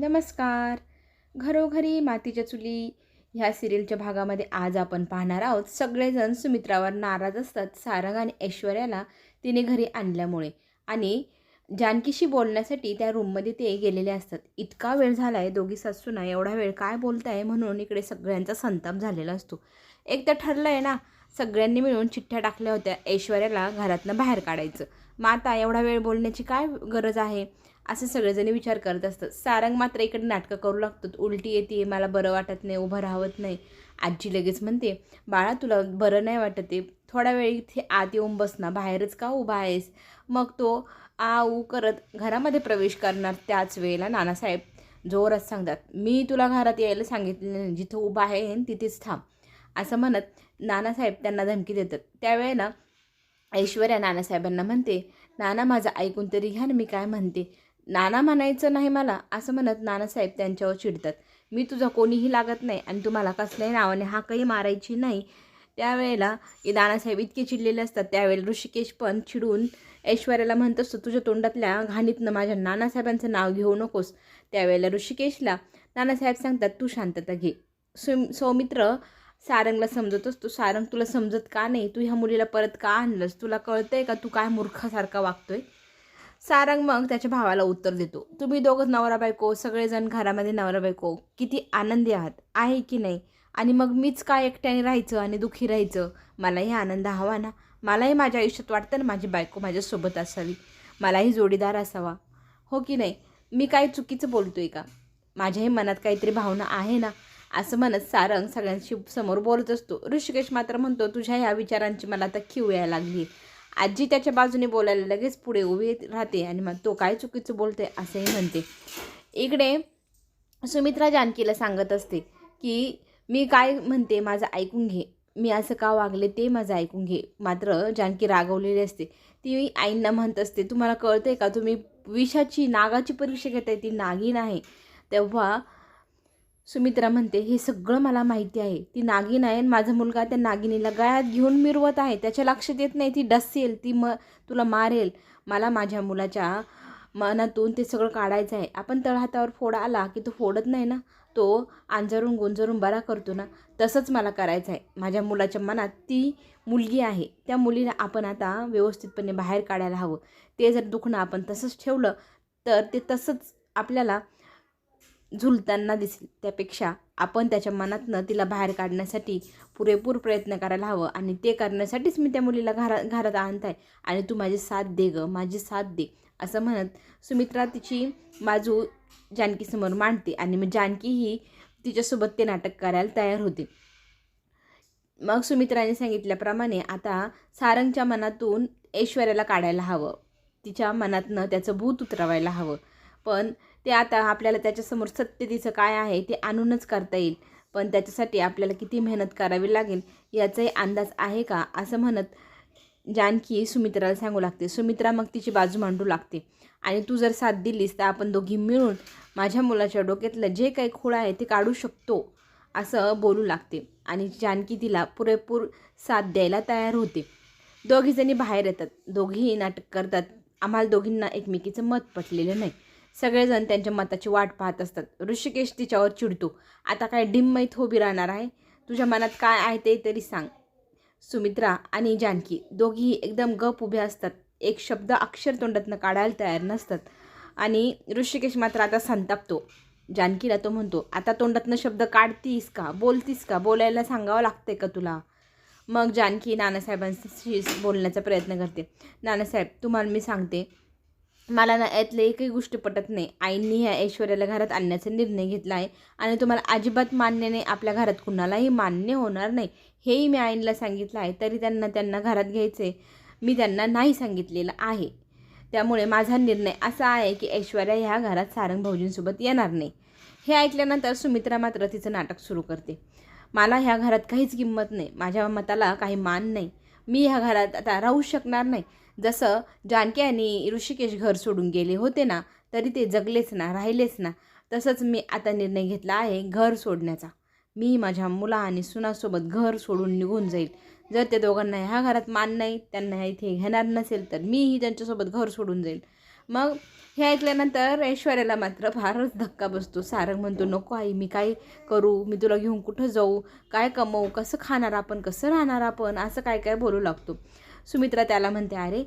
नमस्कार. घरोघरी मातीच्या चुली ह्या सिरियलच्या भागामध्ये आज आपण पाहणार आहोत. सगळेजण सुमित्रावर नाराज असतात. सारंग आणि ऐश्वर्याला तिने घरी आणल्यामुळे आणि जानकीशी बोलण्यासाठी त्या रूममध्ये ते गेलेले असतात. इतका वेळ झाला आहे दोघी सासूना एवढा वेळ काय बोलताय म्हणून इकडे सगळ्यांचा संताप झालेला असतो. एक तर ठरलं आहे ना सगळ्यांनी मिळून चिठ्ठ्या टाकल्या होत्या. ऐश्वर्याला घरातनं बाहेर काढायचं. मग आता एवढा वेळ बोलण्याची काय गरज आहे? असे सगळेजणी विचार करत असतात. सारंग मात्र इकडे नाटकं करू लागतात उलटी येते मला बरं वाटत नाही उभं राहत नाही. आजी लगेच म्हणते बाळा तुला बरं नाही वाटत आहे. थोडा वेळ इथे आत येऊन बस ना. बाहेरच का उभा आहेस? मग तो आ ऊ करत घरामध्ये प्रवेश करणार त्याच वेळेला नानासाहेब जोरात सांगतात मी तुला घरात यायला सांगितलं नाही. जिथं उभा आहे तिथेच थांब. असं म्हणत नानासाहेब त्यांना धमकी देतात. त्यावेळेला ऐश्वर्या नानासाहेबांना म्हणते नाना माझं ऐकून तरी घ्या ना मी काय म्हणते. नाना म्हणायचं नाही मला असं म्हणत नानासाहेब त्यांच्यावर चिडतात. मी तुझा कोणीही लागत नाही आणि तुम्हाला कसल्याही नावाने हा काही मारायची नाही. त्यावेळेला हे नानासाहेब इतके चिडलेले असतात. त्यावेळेला ऋषिकेश पण चिडून ऐश्वर्याला म्हणत असतो तुझ्या तोंडातल्या घाणीतनं माझ्या नानासाहेबांचं नाव घेऊ नकोस. त्यावेळेला ऋषिकेशला नानासाहेब सांगतात तू शांतता घे. सुम सौमित्र सारंगला समजत असतो सारंग तुला समजत का नाही? तू ह्या मुलीला परत का आणलंस? तुला कळतंय का तू काय मूर्खासारखा वागतोय? सारंग मग त्याच्या भावाला उत्तर देतो. तुम्ही दोघं नवरा बायको सगळेजण घरामध्ये नवरा बायको किती आनंदी आहात आहे की नाही? आणि मग मीच काय एकट्याने राहायचं आणि दुःखी राहायचं? मलाही आनंद हवा ना. मलाही माझ्या आयुष्यात वाटतं ना माझी बायको माझ्यासोबत असावी. मलाही जोडीदार असावा. हो की नाही? मी काही चुकीचं बोलतोय का? माझ्याही मनात काहीतरी भावना आहे ना? असं म्हणत सारंग सगळ्यांशी समोर बोलत असतो. ऋषिकेश मात्र म्हणतो तुझ्या ह्या विचारांची मला आता खिव यायला लागली आजी त्याच्या बाजूने बोलायला लगेच पुढे उभी राहते आणि मग तो काय चुकीचं बोलते असंही म्हणते. इकडे सुमित्रा जानकीला सांगत असते की मी काय म्हणते माझं ऐकून घे. मी असं का वागले ते माझं ऐकून घे. मात्र जानकी रागवलेली असते. ती आईंना म्हणत असते तुम्हाला कळते का? तुम्ही विषाची नागाची परीक्षा घेताय ती नागिन आहे. तेव्हा सुमित्रा म्हणते हे सगळं मला माहिती आहे. ती नागिन आहे आणि माझा मुलगा त्या नागिनीला गळ्यात घेऊन मिरवत आहे. त्याच्या लक्षात येत नाही. ती डसेल. ती म तुला मारेल. मला माझ्या मुलाच्या मनातून ते सगळं काढायचं आहे. आपण तळहातावर फोड आला की तो फोडत नाही ना? तो आंजरून गोंजरून बरा करतो ना? तसंच मला करायचं आहे. माझ्या मुलाच्या मनात ती मुलगी आहे. त्या मुलीला आपण आता व्यवस्थितपणे बाहेर काढायला हवं. ते जर दुखणं आपण तसंच ठेवलं तर ते तसंच आपल्याला झुलताना दिसेल. त्यापेक्षा आपण त्याच्या मनातनं तिला बाहेर काढण्यासाठी पुरेपूर प्रयत्न करायला हवं आणि ते करण्यासाठीच मी त्या मुलीला घरा घरात आणत आहे आणि तू माझी साथ दे गं माझी साथ दे असं म्हणत सुमित्रा तिची बाजू जानकीसमोर मांडते आणि मग जानकीही तिच्यासोबत ते नाटक करायला तयार होते. मग सुमित्राने सांगितल्याप्रमाणे आता सारंगच्या मनातून ऐश्वर्याला काढायला हवं. तिच्या मनातनं त्याचं भूत उतरवायला हवं. पण ते आता आपल्याला त्याच्यासमोर सत्य तिचं काय आहे ते आणूनच करता येईल. पण त्याच्यासाठी आपल्याला किती मेहनत करावी लागेल याचाही अंदाज आहे का? असं म्हणत जानकी सुमित्राला सांगू लागते. सुमित्रा मग तिची बाजू मांडू लागते. आणि तू जर साथ दिलीस तर आपण दोघी मिळून माझ्या मुलाच्या डोक्यातलं जे काही खोळ आहे ते काढू शकतो असं बोलू लागते. आणि जानकी तिला पुरेपूर साथ द्यायला तयार होते. दोघीजणी बाहेर येतात. दोघीही नाटक करतात. आम्हाला दोघींना एकमेकीचं मत पटलेलं नाही. सगळेजण त्यांच्या मताची वाट पाहत असतात. ऋषिकेश तिच्यावर चिडतो. आता काय डिम्मईत उभी राहणार आहे? तुझ्या मनात काय आहे ते तरी सांग. सुमित्रा आणि जानकी दोघीही एकदम गप उभे असतात. एक शब्द अक्षर तोंडातनं काढायला तयार नसतात. आणि ऋषिकेश मात्र आता संतापतो. जानकीला तो म्हणतो आता तोंडातनं शब्द काढतीस का? बोलतीस का? बोलायला सांगावं लागतंय का तुला? मग जानकी नानासाहेबांशी बोलण्याचा प्रयत्न करते. नानासाहेब तुम्हाला मी सांगते मला ना यातलं एकही गोष्ट पटत नाही. आईंनी ह्या ऐश्वर्याला घरात आणण्याचा निर्णय घेतला आहे आणि तुम्हाला अजिबात मान्य नाही आपल्या घरात कुणालाही मान्य होणार नाही. हेही मी आईंना सांगितलं आहे तरी त्यांना त्यांना घरात घ्यायचे मी त्यांना नाही सांगितलेलं आहे. त्यामुळे माझा निर्णय असा आहे की ऐश्वर्या ह्या घरात सारंग भाऊजींसोबत येणार नाही. हे ऐकल्यानंतर सुमित्रा मात्र तिचं नाटक सुरू करते. मला ह्या घरात काहीच किंमत नाही. माझ्या मताला काही मान नाही. मी ह्या घरात आता राहू शकणार नाही. जसं जानकी आणि ऋषिकेश घर सोडून गेले होते ना तरी ते जगलेच ना राहिलेच ना. तसंच मी आता निर्णय घेतला आहे घर सोडण्याचा. मी माझ्या मुला आणि सुनासोबत घर सोडून निघून जाईल. जर त्या दोघांना ह्या घरात मान नाही त्यांना इथे घेणार नसेल तर मीही त्यांच्यासोबत घर सोडून जाईल. मग हे ऐकल्यानंतर ऐश्वर्याला मात्र फारच धक्का बसतो. सारंग म्हणतो नको आई मी काय करू? मी तुला घेऊन कुठं जाऊ? काय कमवू? कसं खाणार आपण? कसं राहणार आपण? असं काय काय बोलू लागतो. सुमित्रा त्याला म्हणते अरे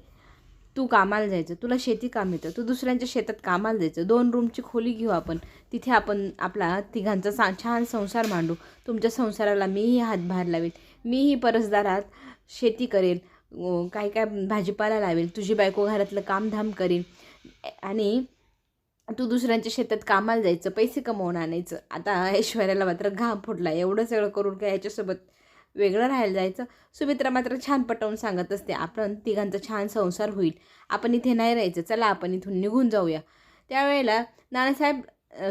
तू कामाला जायचं तुला शेती काम येतं तू दुसऱ्यांच्या शेतात कामाला जायचं दोन रूमची खोली घेऊ आपण तिथे आपण आपला तिघांचा सा छान संसार मांडू तुमच्या संसाराला मीही हातभार लावेल मीही परसदारात शेती करेल काय काय भाजीपाला लावेल तुझी बायको घरातलं कामधाम करेल आणि तू दुसऱ्यांच्या शेतात कामाला जायचं पैसे कमवून आणायचं आता ऐश्वर्याला मात्र घाम फुटला एवढं सगळं करून काय याच्यासोबत वेगळं राहायला जायचं. सुमित्रा मात्र छान पटवून सांगत असते आपण तिघांचा छान संसार होईल. आपण इथे नाही राहायचं. चला आपण इथून निघून जाऊया. त्यावेळेला नानासाहेब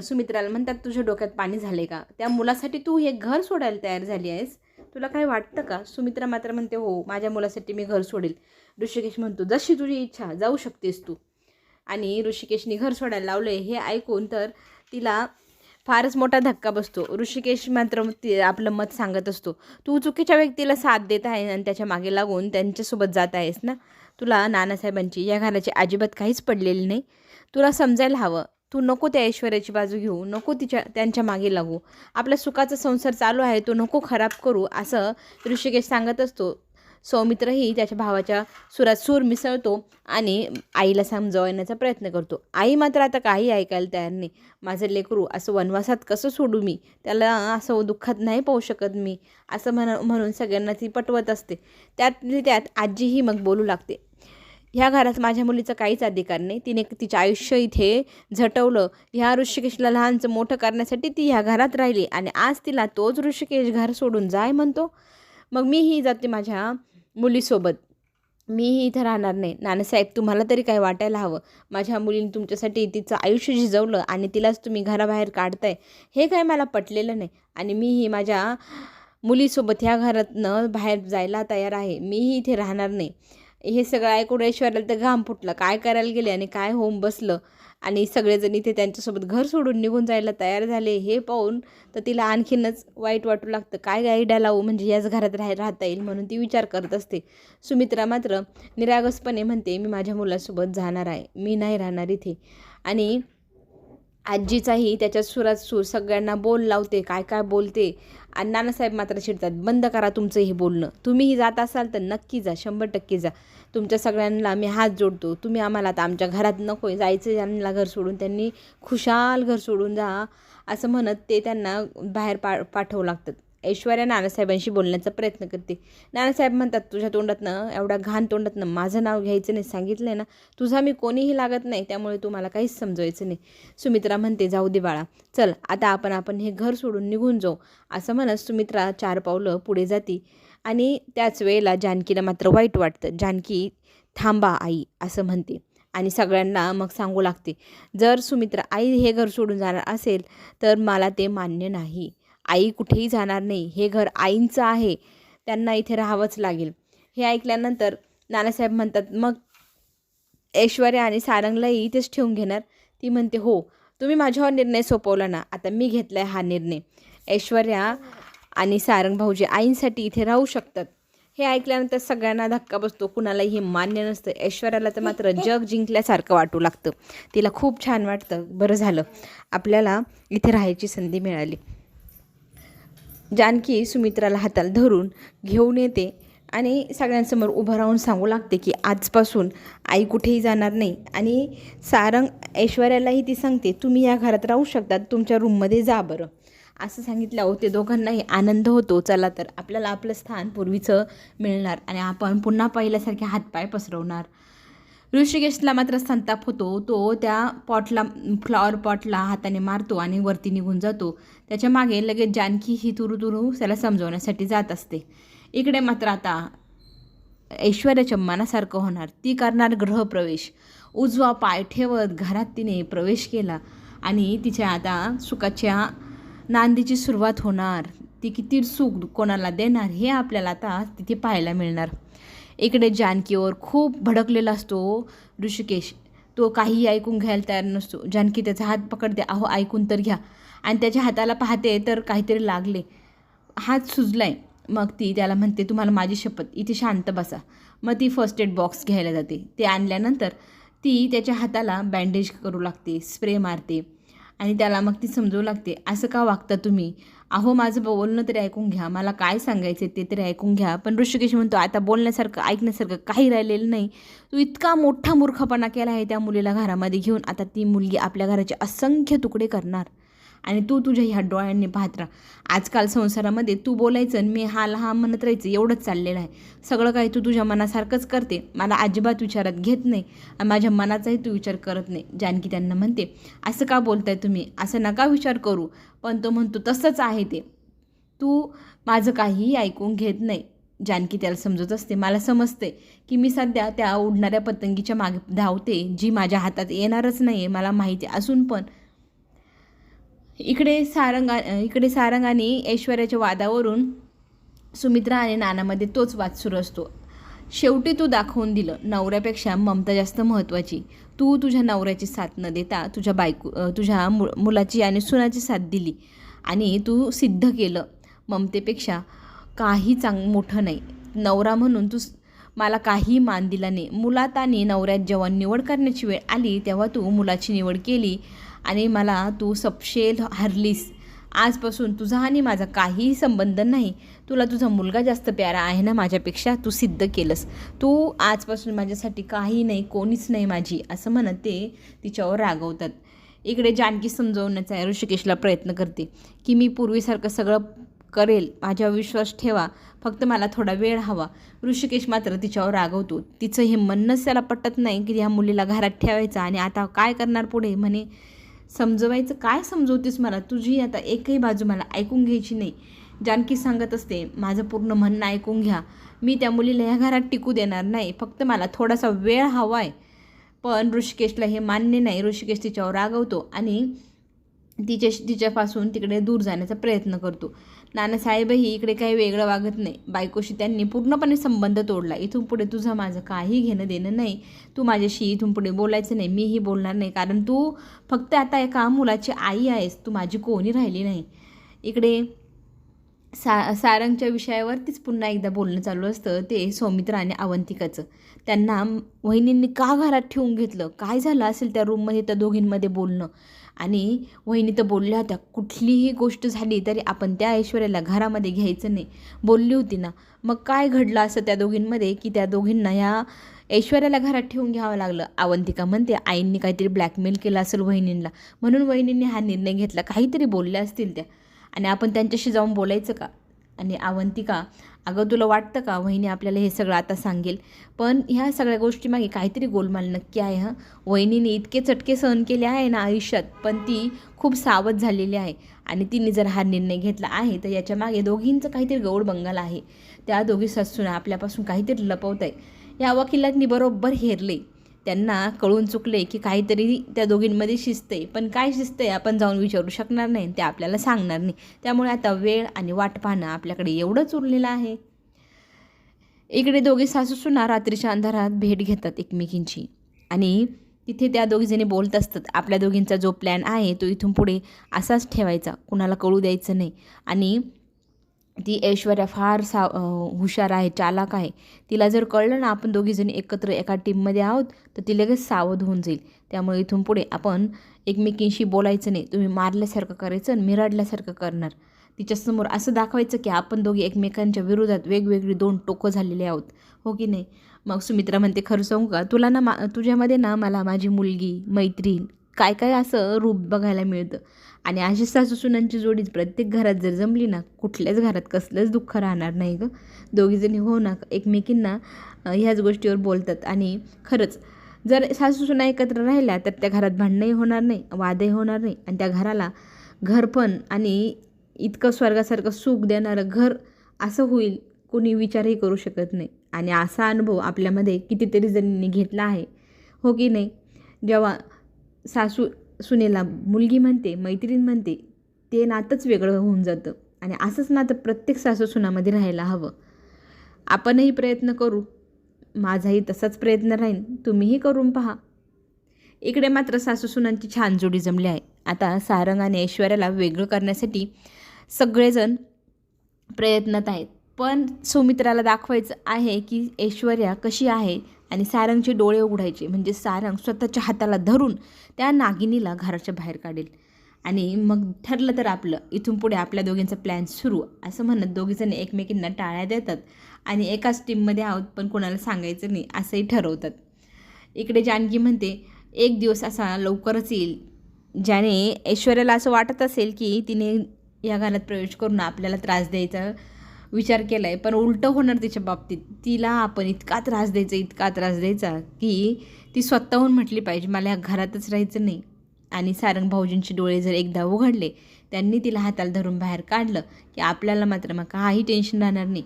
सुमित्राला म्हणतात तुझ्या डोक्यात पाणी झाले का? त्या मुलासाठी तू हे घर सोडायला तयार झाली आहेस? तुला काय वाटतं का? सुमित्रा मात्र म्हणते हो माझ्या मुलासाठी मी घर सोडेल. ऋषिकेश म्हणतो जशी तुझी इच्छा जाऊ शकतेस तू. आणि ऋषिकेशने घर सोडायला लावलं हे ऐकून तर तिला फारच मोठा धक्का बसतो. ऋषिकेश मात्र आपलं मत सांगत असतो. तू चुकीच्या व्यक्तीला साथ देत आहे आणि त्याच्यामागे लागून त्यांच्यासोबत जात आहेस ना? तुला नानासाहेबांची या घराची अजिबात काहीच पडलेली नाही. तुला समजायला हवं. तू नको त्या ऐश्वर्याची बाजू घेऊ. नको तिच्या त्यांच्या मागे लागू. आपल्या सुखाचा संसार चालू आहे. तो नको खराब करू. असं ऋषिकेश सांगत असतो. सौमित्रही त्याच्या भावाच्या सुरात सूर मिसळतो आणि आईला समजावण्याचा प्रयत्न करतो. आई मात्र आता काही ऐकायला तयार नाही. माझं लेकरू असं वनवासात कसं सोडू मी? त्याला असं दुःखात नाही पाहू शकत मी असं म्हण म्हणून सगळ्यांना ती पटवत असते. त्यातली त्यात आजीही मग बोलू लागते. ह्या घरात माझ्या मुलीचा काहीच अधिकार नाही. तिने तिचं आयुष्य इथे झटवलं. ह्या ऋषिकेशला लहानचं मोठं करण्यासाठी ती ह्या घरात राहिली आणि आज तिला तोच ऋषिकेश घर सोडून जाय म्हणतो. मग मीही जाते माझ्या मुलीसोबत. मीही इथं राहणार नाही. नानासाहेब तुम्हाला तरी काय वाटायला हवं? माझ्या मुलीने तुमच्यासाठी तिचं आयुष्य झिजवलं आणि तिलाच तुम्ही घराबाहेर काढताय. हे काय मला पटलेलं नाही. आणि मीही माझ्या मुलीसोबत ह्या घरातनं बाहेर जायला तयार आहे. मीही इथे राहणार नाही. हे सगळं ऐकून ऐश्वर्याला तर घाम फुटलं. काय करायला गेले आणि काय होऊन बसलं? आणि सगळेजण इथे त्यांच्यासोबत घर सोडून निघून जायला तयार झाले. हे पाहून तर तिला आणखीनच वाईट वाटू लागतं. काय गाईडा लावू म्हणजे याच घरात राह राहता येईल म्हणून ती विचार करत असते. सुमित्रा मात्र निरागसपणे म्हणते मी माझ्या मुलासोबत जाणार आहे. मी नाही राहणार इथे. आणि आजीचाही त्याच्या सुरात सूर. सगळ्यांना बोल लावते. काय काय बोलते? आणि नानासाहेब मात्र चिडतात बंद करा तुमचं हे बोलणं. तुम्हीही जात असाल तर नक्की जा शंभर टक्के जा. तुमच्या सगळ्यांना आम्ही हात जोडतो. तुम्ही आम्हाला आता आमच्या घरात नको आहे जायचं ज्यांना घर सोडून त्यांनी खुशाल घर सोडून जा असं म्हणत ते त्यांना बाहेर पा पाठवू लागतात. ऐश्वर्या नानासाहेबांशी बोलण्याचा प्रयत्न करते. नानासाहेब म्हणतात तुझ्या तोंडातनं एवढा घाण तोंडातनं माझं नाव घ्यायचं नाही सांगितलं आहे ना? तुझा मी कोणीही लागत नाही त्यामुळे तू मला काहीच समजवायचं नाही. सुमित्रा म्हणते जाऊ दे बाळा चल आता आपण आपण हे घर सोडून निघून जाऊ. असं म्हणत सुमित्रा चार पावलं पुढे जाती आणि त्याच वेळेला जानकीला मात्र वाईट वाटतं. जानकी थांबा आई असं म्हणते आणि सगळ्यांना मग सांगू लागते. जर सुमित्रा आई हे घर सोडून जाणार असेल तर मला ते मान्य नाही. आई कुठेही जाणार नाही हे घर आईंचं आहे त्यांना इथे राहावंच लागेल. हे ऐकल्यानंतर नानासाहेब म्हणतात मग ऐश्वर्या आणि सारंगलाही इथेच ठेवून घेणार? ती म्हणते हो तुम्ही माझ्यावर निर्णय सोपवला ना आता मी घेतला आहे हा निर्णय. ऐश्वर्या आणि सारंग भाऊजी आईंसाठी इथे राहू शकतात. हे ऐकल्यानंतर सगळ्यांना धक्का बसतो कुणालाही हे मान्य नसतं. ऐश्वर्याला तर मात्र जग जिंकल्यासारखं वाटू लागतं. तिला खूप छान वाटतं. बरं झालं. आपल्याला इथे राहायची संधी मिळाली. जानकी सुमित्राला हाताला धरून घेऊन येते आणि सगळ्यांसमोर उभं राहून सांगू लागते की आजपासून आई कुठेही जाणार नाही. आणि सारंग ऐश्वर्यालाही ती सांगते तुम्ही या घरात राहू शकतात तुमच्या रूममध्ये जा बरं. असं सांगितल्यावर ते दोघांनाही आनंद होतो. चला तर आपल्याला आपलं स्थान पूर्वीचं मिळणार आणि आपण पुन्हा पहिल्यासारखे हातपाय पसरवणार. ऋषिकेशला मात्र संताप होतो. तो त्या पॉटला फ्लॉवर पॉटला हाताने मारतो आणि वरती निघून जातो. त्याच्यामागे लगेच जानकी ही तुरुतुरू त्याला समजवण्यासाठी जात असते. इकडे मात्र आता ऐश्वर्याच्या मनासारखं होणार. ती करणार ग्रहप्रवेश उजवा पाय ठेवत घरात तिने प्रवेश केला आणि तिच्या आता सुखाच्या नांदीची सुरुवात होणार. ती किती सुख कोणाला देणार हे आपल्याला आता तिथे पाहायला मिळणार. इकडे जानकीवर खूप भडकलेला असतो ऋषिकेश. तो काहीही ऐकून घ्यायला तयार नसतो. जानकी त्याचा हात पकडते. अहो ऐकून तर घ्या. आणि त्याच्या हाताला पाहते तर काहीतरी लागले. हात सुजलाय. मग ती त्याला म्हणते तुम्हाला माझी शपथ. इथे शांत बसा. मग ती फर्स्ट एड बॉक्स घ्यायला जाते. ते आणल्यानंतर ती त्याच्या हाताला बँडेज करू लागते स्प्रे मारते आणि त्याला मग ती समजवू लागते असं का वागता तुम्ही? अहो माझं बोलणं तरी ऐकून घ्या. मला काय सांगायचं ते तरी ऐकून घ्या. पण ऋषिकेश म्हणतो आता बोलण्यासारखं ऐकण्यासारखं काही राहिलेलं नाही. तू इतका मोठा मूर्खपणा केला आहे त्या मुलीला घरामध्ये घेऊन. आता ती मुलगी आपल्या घराचे असंख्य तुकडे करणार. आणि तू तुझ्या ह्या डोळ्यांनी पाहत राहा. आजकाल संसारामध्ये तू बोलायचं आणि मी हा लहा म्हणत राहायचं एवढंच चाललेलं आहे. सगळं काही तू तुझ्या मनासारखंच करते. मला अजिबात विचारात घेत नाही आणि माझ्या मनाचाही तू विचार करत नाही जानकी त्यांना म्हणते. असं का बोलताय तुम्ही? असं नका विचार करू. पण तो म्हणतो तसंच आहे ते. तू माझं काहीही ऐकून घेत नाही. जानकी त्याला समजत असते. मला समजते की मी सध्या त्या उडणाऱ्या पतंगीच्या मागे धावते जी माझ्या हातात येणारच नाही आहे मला माहिती असून पण इकडे सारंगा इकडे सारंग आणि ऐश्वर्याच्या वादावरून सुमित्रा आणि नानामध्ये तोच वाद सुरू असतो. शेवटी तू दाखवून दिलं नवऱ्यापेक्षा ममता जास्त महत्त्वाची. तू तुझ्या नवऱ्याची साथ न देता तुझ्या बायको तुझ्या मु मुलाची आणि सुनाची साथ दिली आणि तू सिद्ध केलं. ममतेपेक्षा काही चांग मोठं नाही. नवरा म्हणून तू मला काही मान दिला नाही. मुलात आणि नवऱ्यात जेव्हा निवड करण्याची वेळ आली तेव्हा तू मुलाची निवड केली. आणि मला तू सपशेल हरलीस. आजपासून तुझा आणि माझा काहीही संबंध नाही. तुला तुझा मुलगा जास्त प्यारा आहे ना माझ्यापेक्षा? तू सिद्ध केलंस. तू आजपासून माझ्यासाठी काही नाही कोणीच नाही माझी असं म्हणत ते तिच्यावर रागवतात. इकडे जानकी समजवण्याचा ऋषिकेशला प्रयत्न करते की मी पूर्वीसारखं सगळं करेल. माझ्यावर विश्वास ठेवा. फक्त मला थोडा वेळ हवा. ऋषिकेश मात्र तिच्यावर रागवतो. तिचं हे म्हणणंच त्याला पटत नाही की ह्या मुलीला घरात ठेवायचं आणि आता काय करणार पुढे? म्हणे समजवायचं? काय समजवतेस मला? तुझी आता एकही बाजू मला ऐकून घ्यायची नाही. जानकी सांगत असते माझं पूर्ण म्हणणं ऐकून घ्या. मी त्या मुलीला ह्या घरात टिकू देणार नाही. फक्त मला थोडासा वेळ हवा आहे पण ऋषिकेशला हे मान्य नाही. ऋषिकेश तिच्यावर रागवतो आणि तिच्या तिच्यापासून तिकडे दूर जाण्याचा प्रयत्न करतो. नानासाहेबही इकडे काही वेगळं वागत नाही. बायकोशी त्यांनी पूर्णपणे संबंध तोडला. इथून पुढे तुझं माझं काही घेणं देणं नाही. तू माझ्याशी इथून पुढे बोलायचं नाही. मीही बोलणार नाही. कारण तू फक्त आता एका मुलाची आई आहेस. तू माझी कोणी राहिली नाही. इकडे सा सारंगच्या विषयावरतीच पुन्हा एकदा बोलणं चालू असतं. ते सौमित्र आणि अवंतिकाचं. त्यांना वहिनींनी का घरात ठेवून घेतलं? काय झालं असेल त्या रूममध्ये त्या दोघींमध्ये बोलणं? आणि वहिनी तर बोलल्या होत्या कुठलीही गोष्ट झाली तरी आपण त्या ऐश्वर्याला घरामध्ये घ्यायचं नाही. बोलली होती ना. मग काय घडलं असं त्या दोघींमध्ये की त्या दोघींना ह्या ऐश्वर्याला घरात ठेवून घ्यावं लागलं? अवंतिका म्हणते आईंनी काहीतरी ब्लॅकमेल केलं असेल वहिनींना. म्हणून वहिनींनी हा निर्णय घेतला. काहीतरी बोलल्या असतील त्या. आणि आपण त्यांच्याशी जाऊन बोलायचं का? आणि अवंतिका अगं तुला वाटतं का? वहिनी आपल्याला हे सगळं आता सांगेल. पण ह्या सगळ्या गोष्टीमागे काहीतरी गोलमाल नक्की आहे हं? वहिनीने इतके चटके सहन केले आहे ना आयुष्यात पण ती खूप सावध झालेली आहे आणि तिने जर हा निर्णय घेतला आहे तर याच्यामागे दोघींचं काहीतरी गौड बंगाल आहे. त्या दोघी ससून आपल्यापासून काहीतरी लपवत आहे या वकिलांनी बरोबर हेरले. त्यांना कळून चुकले की काहीतरी त्या दोघींमध्ये शिस्त आहे पण काय शिस्त आहे आपण जाऊन विचारू शकणार नाही ते आपल्याला सांगणार नाही. त्यामुळे आता वेळ आणि वाट पाहणं आपल्याकडे एवढंच उरलेलं आहे. इकडे दोघे सासू सुना रात्रीच्या अंधारात भेट घेतात एकमेकींची. आणि तिथे त्या दोघीजणी बोलत असतात. आपल्या दोघींचा जो प्लॅन आहे तो इथून पुढे असाच ठेवायचा. कुणाला कळू द्यायचं नाही. आणि ती ऐश्वर्या फार सा हुशार आहे चालाक आहे. तिला जर कळलं ना आपण दोघीजणी एकत्र एका टीममध्ये आहोत तर ती लगेच सावध होऊन जाईल. त्यामुळे इथून पुढे आपण एकमेकींशी बोलायचं नाही. तुम्ही मारल्यासारखं करायचं आणि मिराडल्यासारखं करणार. तिच्यासमोर असं दाखवायचं की आपण दोघी एकमेकांच्या विरोधात वेगवेगळी दोन टोकं झालेले आहोत. हो की नाही? मग सुमित्रा म्हणते खरं सांगू का? तुला ना मा तुझ्यामध्ये ना मला माझी मुलगी मैत्रीण काय काय असं रूप बघायला मिळतं. आणि अशी सासू सुनांची जोडी प्रत्येक घरात जर जमली ना कुठल्याच घरात कसलंच दुःख राहणार नाही गं. दोघीजणी हो ना एकमेकींना ह्याच गोष्टीवर बोलतात. आणि खरंच जर सासू सुना एकत्र राहिल्या तर त्या घरात भांडणंही होणार नाही वादही होणार नाही. आणि त्या घराला घर पण आणि इतकं स्वर्गासारखं सुख देणारं घर असं होईल कोणी विचारही करू शकत नाही. आणि असा अनुभव आपल्यामध्ये कितीतरी जणींनी घेतला आहे. हो की नाही? जेव्हा सासू सुनेला मुलगी म्हणते मैत्रीण म्हणते ते नातंच वेगळं होऊन जातं. आणि असंच नातं प्रत्येक सासू सुनामध्ये राहायला हवं. आपणही प्रयत्न करू. माझाही तसाच प्रयत्न राहीन. तुम्हीही करून पहा. इकडे मात्र सासू सुनांची छान जोडी जमली आहे. आता सारंग आणि ऐश्वर्याला वेगळं करण्यासाठी सगळेजण प्रयत्नात आहेत. पण सुमित्राला दाखवायचं आहे की ऐश्वर्या कशी आहे आणि सारंगचे डोळे उघडायचे. म्हणजे सारंग स्वतःच्या हाताला धरून त्या नागिनीला घराच्या बाहेर काढेल. आणि मग ठरलं तर आपलं इथून पुढे आपल्या दोघींचा प्लॅन सुरू असं म्हणत दोघीजण एकमेकींना टाळ्या देतात आणि एकाच टीममध्ये आहोत पण कोणाला सांगायचं नाही असंही ठरवतात. इकडे जानकी म्हणते एक दिवस असा लवकरच येईल. ज्याने ऐश्वर्याला असं वाटत असेल की तिने या घरात प्रवेश करून आपल्याला त्रास द्यायचा विचार केला आहे पण उलटं होणार तिच्या बाबतीत. तिला आपण इतका त्रास द्यायचा इतका त्रास द्यायचा की ती स्वतःहून म्हटली पाहिजे मला ह्या घरातच राहायचं नाही. आणि सारंग भाऊजींचे डोळे जर एकदा उघडले त्यांनी तिला हाताला धरून बाहेर काढलं की आपल्याला मात्र मग काही टेन्शन राहणार नाही.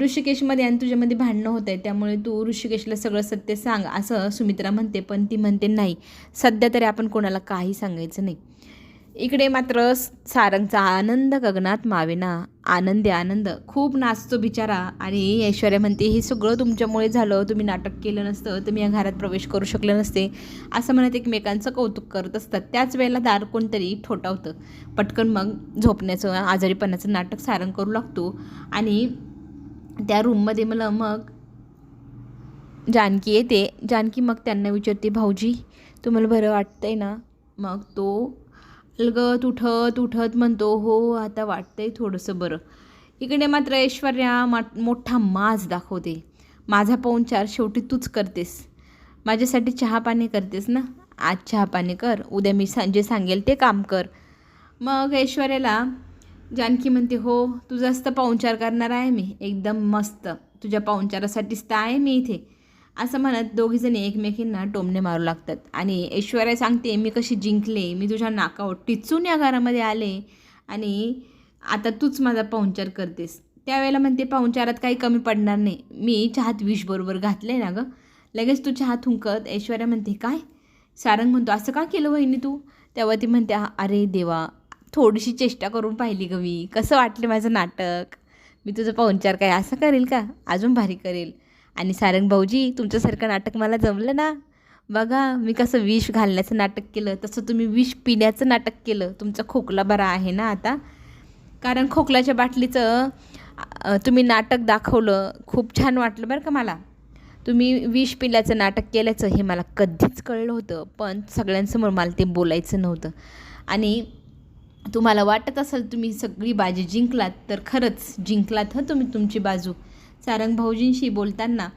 ऋषिकेशमध्ये आणि तुझ्यामध्ये भांडणं होत आहे त्यामुळे तू ऋषिकेशला सगळं सत्य सांग असं सुमित्रा म्हणते पण ती म्हणते नाही. सध्या तरी आपण कोणाला काही सांगायचं नाही. इकडे मात्र सारंगचा आनंद गगनात मावेना. आनंदी आनंद. खूप नाचतो बिचारा. आणि ऐश्वर्या म्हणते हे सगळं तुमच्यामुळे झालं. तुम्ही नाटक केलं नसतं. तुम्ही या घरात प्रवेश करू शकले नसते. असं म्हणत एकमेकांचं कौतुक करत असतात. त्याच वेळेला दार कोणतरी ठोठावतं. पटकन मग झोपण्याचं आजारीपणाचं नाटक सारण करू लागतो. आणि त्या रूममध्ये मला मग जानकी येते. जानकी मग त्यांना विचारते भाऊजी तुम्हाला बरं वाटतंय ना? मग तो अलगत उठत उठत म्हणतो हो आता वाटतंय थोडंसं बरं. इकडे मात्र ऐश्वर्या मा मोठा माज दाखवते. माझा पाहुणचार शेवटी तूच करतेस. माझ्यासाठी चहा पाणी करतेस ना? आज चहा पाणी कर. उद्या मी सा जे सांगेल ते काम कर. मग ऐश्वर्याला जानकी म्हणते हो तू जास्त पाहुणचार करणार आहे मी. एकदम मस्त. तुझ्या पाहुणचारासाठीच तर आहे मी इथे. असं म्हणत दोघीजणी एकमेकींना टोमणे मारू लागतात. आणि ऐश्वर्या सांगते मी कशी जिंकले मी तुझ्या नाकावर टिचून या घरामध्ये आले आणि आता तूच माझा पाहुणचार करतेस. त्यावेळेला म्हणते पाहुणचारात काही कमी पडणार नाही. मी चहात विष बरोबर घातले ना गं. लगेच तू चहा थुंकत ऐश्वर्या म्हणते काय? सारंग म्हणतो असं का केलं वहिनी तू? तेव्हा ती म्हणते अरे देवा थोडीशी चेष्टा करून पाहिली गं मी. कसं वाटलं माझं नाटक? मी तुझं पाहुणचार काय असं करेल का? अजून भारी करेल. आणि सारंग भाऊजी तुमच्यासारखं नाटक मला जमलं ना? बघा मी कसं विष घालण्याचं नाटक केलं तसं तुम्ही विष पिण्याचं नाटक केलं. तुमचा खोकला बरा आहे ना आता? कारण खोकल्याच्या बाटलीचं तुम्ही नाटक दाखवलं खूप छान वाटलं बरं का मला. तुम्ही विष पिल्याचं नाटक केल्याचं हे मला कधीच कळलं होतं पण सगळ्यांसमोर मला ते बोलायचं नव्हतं. आणि तुम्हाला वाटत असेल तुम्ही सगळी बाजी जिंकलात तर खरंच जिंकलात हं तुम्ही तुमची बाजू. सारंग भाऊजींशी बोलताना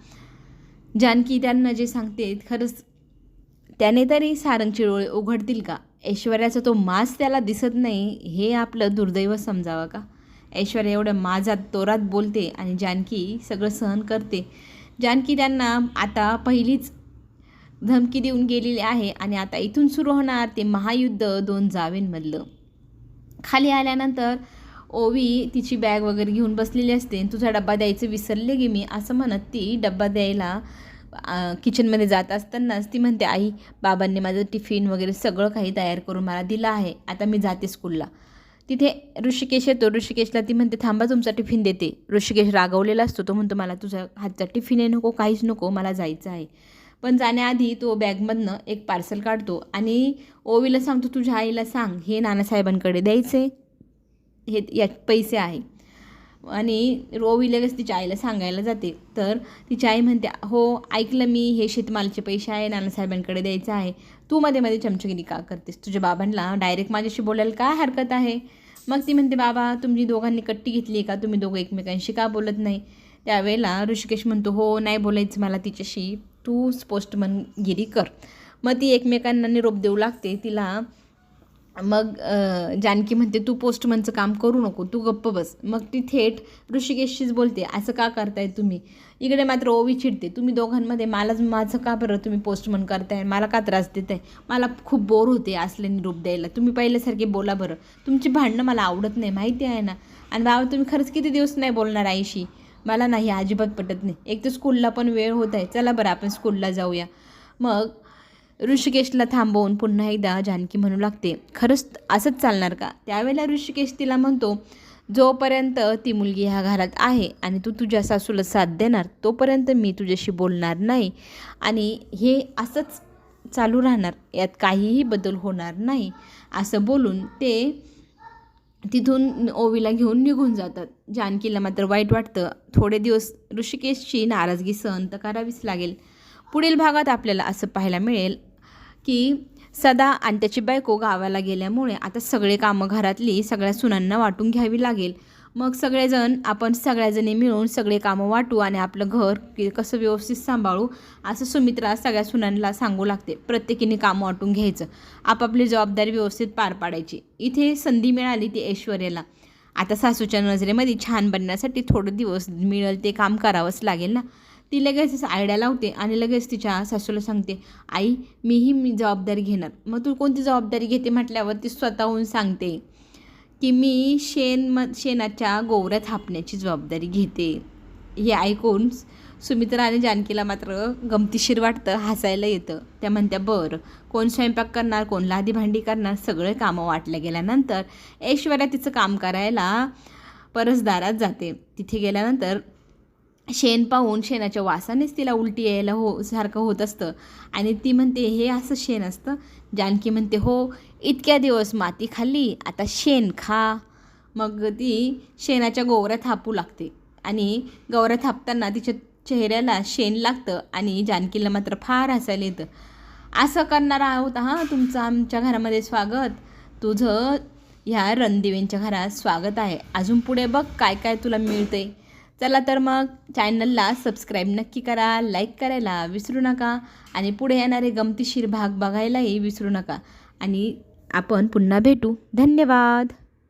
जानकी त्यांना जे सांगते खरंच त्याने तरी सारंगचे डोळे उघडतील का? ऐश्वर्याचा तो मास त्याला दिसत नाही हे आपलं दुर्दैव समजावं का? ऐश्वर्या एवढ्या माझात तोरात बोलते आणि जानकी सगळं सहन करते. जानकी त्यांना आता पहिलीच धमकी देऊन गेलेली आहे आणि आता इथून सुरू होणार ते महायुद्ध दोन जावेंमधलं. खाली आल्यानंतर ओवी तिची बॅग वगैरे घेऊन बसलेली असते तुझा डब्बा द्यायचं विसरले गे मी असं म्हणत ती डब्बा द्यायला किचनमध्ये जात असतानाच ती म्हणते आई बाबांनी माझं टिफिन वगैरे सगळं काही तयार करून मला दिलं आहे आता मी जाते स्कूलला तिथे ऋषिकेश येतो ऋषिकेशला ती म्हणते थांबा तुमचा टिफिन देते. ऋषिकेश रागवलेला असतो तो म्हणतो मला तुझा हातचा टिफिन आहे नको काहीच नको मला जायचं आहे. पण जाण्याआधी तो बॅगमधनं एक पार्सल काढतो आणि ओवीला सांगतो तुझ्या आईला सांग हे नानासाहेबांकडे द्यायचे हे या पैसे आहे. आणि रोवी लगेच तिच्या आईला सांगायला जाते. तर तिची आई म्हणते हो ऐकलं मी हे शेतमालाचे पैसे आहे नानासाहेबांकडे द्यायचं आहे. तू मध्ये मध्ये चमचगिरी का करतेस? तुझ्या बाबांना डायरेक्ट माझ्याशी बोलायला काय हरकत आहे? मग ती म्हणते बाबा तुम्ही दोघांनी कट्टी घेतली का? तुम्ही दोघं एकमेकांशी का बोलत नाही? त्यावेळेला ऋषिकेश म्हणतो हो नाही बोलायचं मला तिच्याशी. तूच पोस्टमनगिरी कर. मग ती एकमेकांना निरोप देऊ लागते. तिला मग जानकी म्हणते तू पोस्टमनचं काम करू नको तू गप्प बस. मग ती थेट ऋषिकेशशीच बोलते असं का करताय तुम्ही? इकडे मात्र ओवी चिडते तुम्ही दोघांमध्ये मलाच माझं का बरं तुम्ही पोस्टमन करताय? मला का त्रास देत आहे मला खूप बोर होते असले निरूप द्यायला. तुम्ही पहिल्यासारखे बोला बरं. तुमची भांडणं मला आवडत नाही माहिती आहे ना? आणि बाबा तुम्ही खरंच किती दिवस नाही बोलणार आईशी? मला नाही अजिबात पटत नाही. एक तर स्कूलला पण वेळ होत आहे. चला बरं आपण स्कूलला जाऊया. मग ऋषिकेशला थांबवून पुन्हा एकदा जानकी म्हणू लागते. खरंच असंच चालणार का? त्यावेळेला ऋषिकेश तिला म्हणतो जोपर्यंत ती मुलगी ह्या घरात आहे आणि तू तुझ्या सासूला साथ देणार तोपर्यंत मी तुझ्याशी बोलणार नाही. आणि हे असंच चालू राहणार. यात काहीही बदल होणार नाही. असं बोलून ते तिथून ओवीला घेऊन निघून जातात. जानकीला मात्र वाईट वाटतं. थोडे दिवस ऋषिकेशची नाराजगी सहन तर करावीच लागेल. पुढील भागात आपल्याला असं पाहायला मिळेल. की सदा आणि त्याची बायको गावाला गेल्यामुळे आता सगळे कामं घरातली सगळ्या सुनांना वाटून घ्यावी लागेल. मग सगळेजण आपण सगळ्याजणी मिळून सगळे कामं वाटू आणि आपलं घर की कसं व्यवस्थित सांभाळू असं सुमित्रा सगळ्या सुनांना सांगू लागते. प्रत्येकीने कामं वाटून घ्यायचं. आपापली जबाबदारी व्यवस्थित पार पाडायची. इथे संधी मिळाली ती ऐश्वर्याला. आता सासूच्या नजरेमध्ये छान बनण्यासाठी थोडे दिवस मिळेल ते काम करावंच लागेल ना? ती लगेच आयडिया लावते आणि लगेच तिच्या सासूला सांगते आई मीही मी जबाबदारी घेणार. मग तू कोणती जबाबदारी घेते म्हटल्यावर ती स्वतःहून सांगते की मी शेण म शेणाच्या गोवऱ्या थापण्याची जबाबदारी घेते. हे ऐकून सुमित्रा आणि जानकीला मात्र गमतीशीर वाटतं हसायला येतं. त्या म्हणत्या बरं कोण स्वयंपाक करणार कोण लादी भांडी करणार सगळे कामं वाटल्या गेल्यानंतर ऐश्वर्या तिचं काम करायला परसदारात जाते. तिथे गेल्यानंतर शेण पाहून शेणाच्या वासानेच तिला उलटी यायला हो सारखं होत असतं. आणि ती म्हणते हे असं शेण असतं. जानकी म्हणते हो इतक्या दिवस माती खाल्ली आता शेण खा. मग ती शेणाच्या गोवऱ्या थापू लागते. आणि गवऱ्या थापताना तिच्या चेहऱ्याला शेण लागतं आणि जानकीला मात्र फार हसायला येतं. असं करणार आहोत हां तुमचं आमच्या घरामध्ये स्वागत. तुझं ह्या रणदेवींच्या घरात स्वागत आहे. अजून पुढे बघ काय काय तुला मिळतंय. चला तर मग चॅनलला सबस्क्राईब नक्की करा लाईक करायला विसरू नका आणि पुढे येणारे गमतीशीर भाग बघायलाही विसरू नका. आणि आपण पुन्हा भेटू. धन्यवाद.